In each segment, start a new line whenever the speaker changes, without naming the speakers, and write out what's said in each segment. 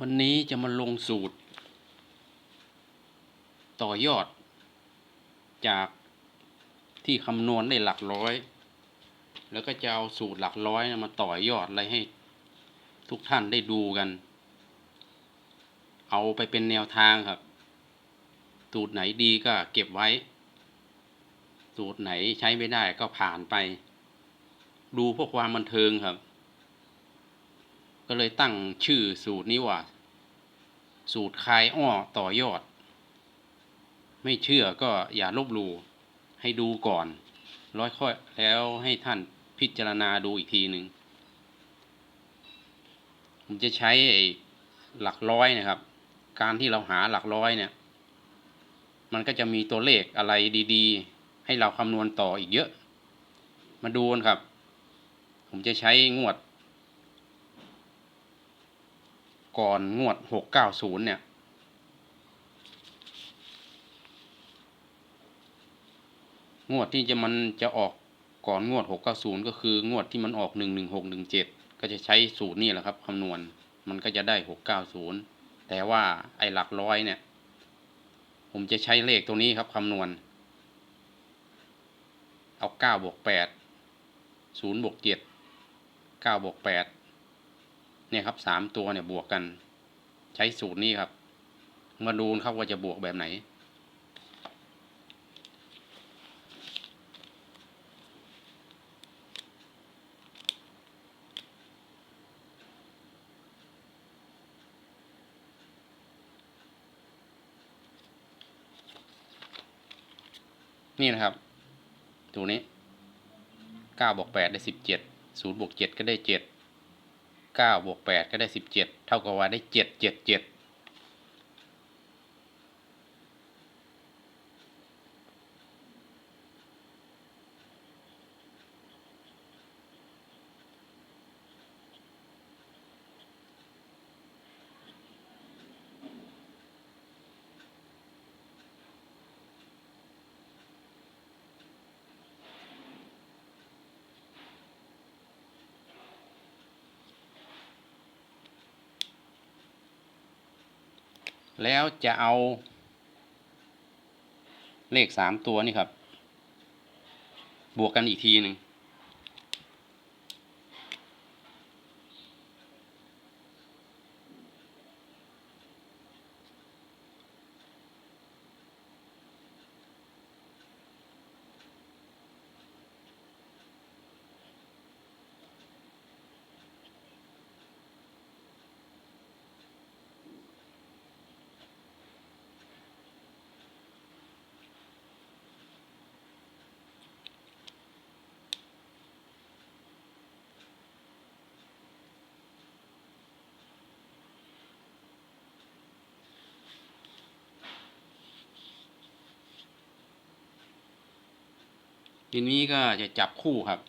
วันนี้จะมาลงสูตร ต่อยอด จากที่คำนวณได้หลักร้อย แล้วก็จะเอาสูตรหลักร้อยมาต่อยอดอะไรให้ ทุกท่านได้ดูกัน เอาไปเป็นแนวทางครับ สูตรไหนดีก็เก็บไว้ สูตรไหนใช้ไม่ได้ก็ผ่านไป ดูพื่อความบันเทิงครับก็เลยตั้งชื่อสูตรนี้ว่า สูตรคลายอ้อต่อยอด ไม่เชื่อก็อย่าลบหลู่ให้ดูก่อน ร้อยค่อยแล้วให้ท่านพิจารณาดูอีกทีหนึ่งผมจะใช้หลักร้อยนะครับ การที่เราหาหลักร้อยเนี่ย มันก็จะมีตัวเลขอะไรดีๆ ให้เราคำนวณต่ออีกเยอะ มาดูกันครับ ผมจะใช้งวด ก่อนงวดหกเก้าศูนย์เนี่ย งวดที่จะมันจะออกก่อนงวดหกเก้าศูนย์ก็คืองวดที่มันออกหนึ่งหนึ่งหกหนึ่งเจ็ดก็จะใช้สูตรนี่แหละครับคำนวณมันก็จะได้หกเก้าศูนย์แต่ว่าไอ้หลักร้อยเนี่ย ผมจะใช้เลขตัวนี้ครับคำนวณ เอาเก้าบวกแปดศูนย์บวกเจ็ดเก้าบวกแปด เนี่ยครับสามตัวเนี่ยบวกกัน ใช้สูตรนี้ครับ มาดูครับว่าจะบวกแบบไหน นี่นะครับตัวนี้เก้าบวกแปดได้สิบเจ็ดศูนย์บวกเจ็ดก็ได้เจ็ด 9บวก8ก็ได้ 17 เท่ากับว่าได้ 7 7 7 แล้วจะเอาเลขสามตัวนี่ครับ บวกกันอีกทีหนึ่ง ทีนี้ก็จะจับคู่ครับ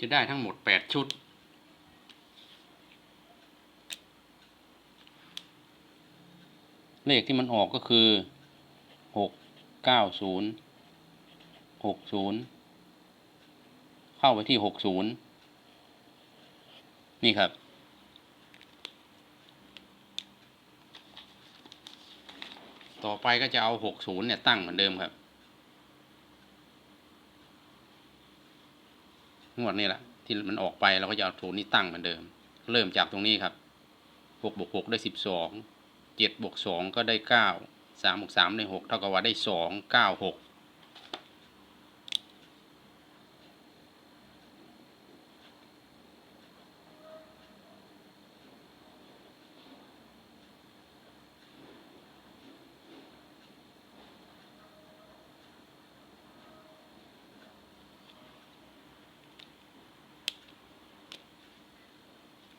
จะได้ทั้งหมดแปดชุด เลขที่มันออกก็คือหกเก้าศูนย์หกศูนย์เข้าไปที่หกศูนย์นี่ครับ ต่อไปก็จะเอาหกศูนย์เนี่ย ตั้งเหมือนเดิมครับ งวดนี้แหละที่มันออกไปเราก็จะเอาศูนย์นี้ตั้งเหมือนเดิม เริ่มจากตรงนี้ครับหกบวกหกได้สิบสองเจ็ดบวกสองก็ได้เก้าสามบวกสามได้หกเท่ากับว่าได้สองเก้าหก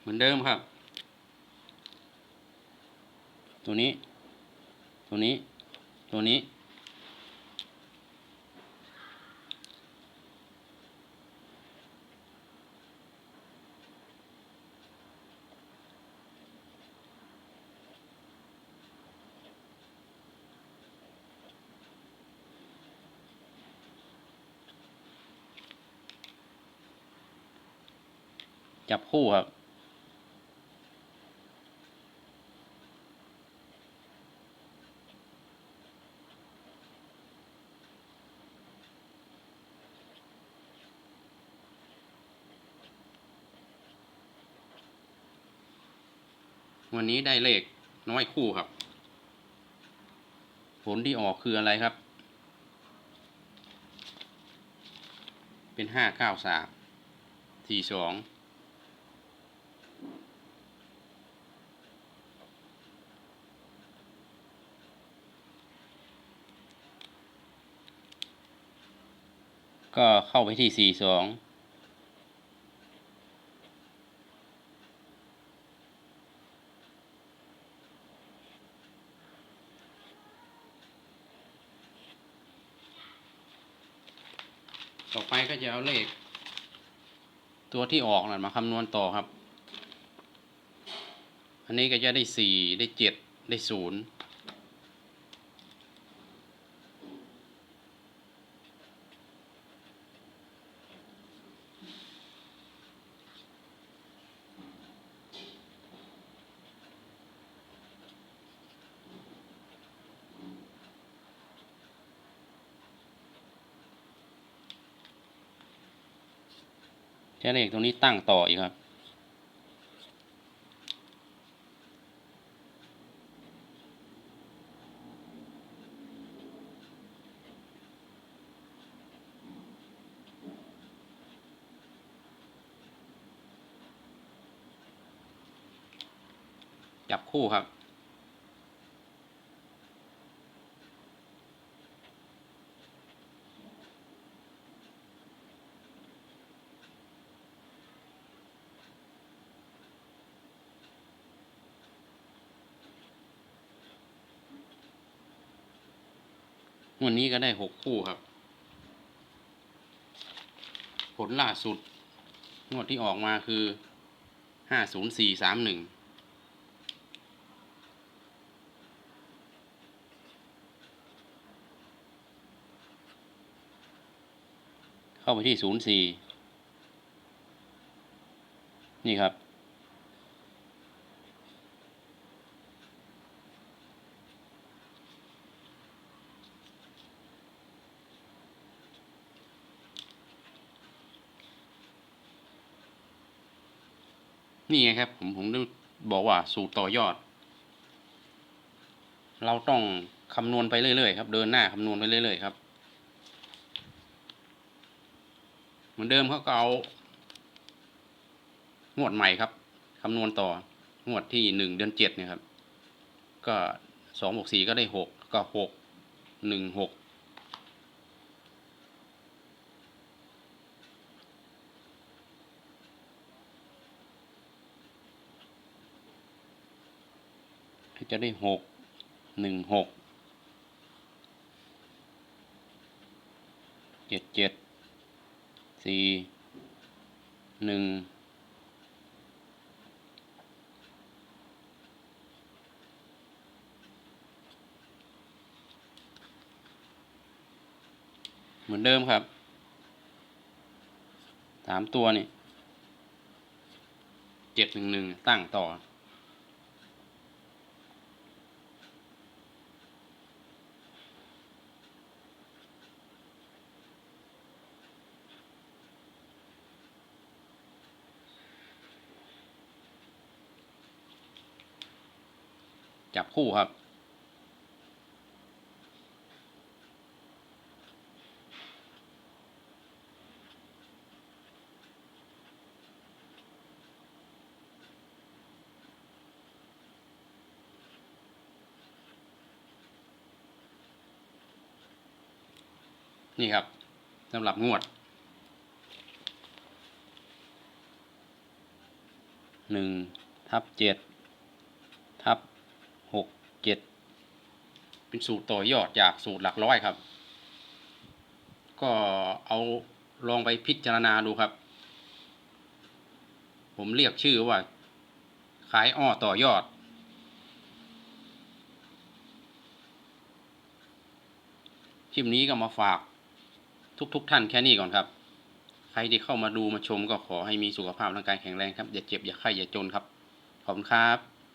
มือนเดิมครับ ตัวนี้ ตัวนี้ ตัวนี้ จับคู่ครับ วันนี้ได้เลขน้อยคู่ครับ ผลที่ออกคืออะไรครับ เป็นห้าเก้าสามสี่สองก็เข้าไปที่สี่สอง ต่อไปก็ จะเอาเลข ตัวที่ออกนะมาคำนวณต่อครับ อันนี้ก็จะได้สี่ได้เจ็ดได้ศูนย์ ช้เลขตรงนี้ตั้งต่ออีกครับ จับคู่ครับ วันนี้ก็ได้หกคู่ครับ ผลล่าสุด งวดที่ออกมาคือห้าศูนย์สี่สามหนึ่งเข้าไปที่ศูนย์สี่นี่ครับ นี่ไงครับ ผมผมได้บอกว่าสูตรต่อยอด เราต้องคำนวณไปเรื่อยๆครับ เดินหน้าคำนวณไปเรื่อยๆครับ เหมือนเดิมเขาก็เอางวดใหม่ครับคำนวณต่องวดที่หนึ่งเดือนเจ็ดเนี่ยครับ ก็สองบวกสี่ก็ได้หกก็หกหนึ่งหก จะได้หกหนึ่งหกเจ็ดเจ็ดสี่หนึ่งเหมือนเดิมครับสามตัวนี่เจ็ดหนึ่งหนึ่งตั้งต่อ จับคู่ครับ นี่ครับสำหรับงวดหนึ่งทับเจ็ดทับหกเจ็ด เป็นสูตรต่อยอดจากสูตรหลักร้อยครับ ก็เอาลองไปพิจารณาดูครับ ผมเรียกชื่อว่า ขายอ้อต่อยอด คลิปนี้ก็มาฝากทุกๆทท่านแค่นี้ก่อนครับ ใครที่เข้ามาดูมาชมก็ขอให้มีสุขภาพร่างกายแข็งแรงครับ อย่าเจ็บอย่าไข้อย่าจนครับ ขอบคุณครับ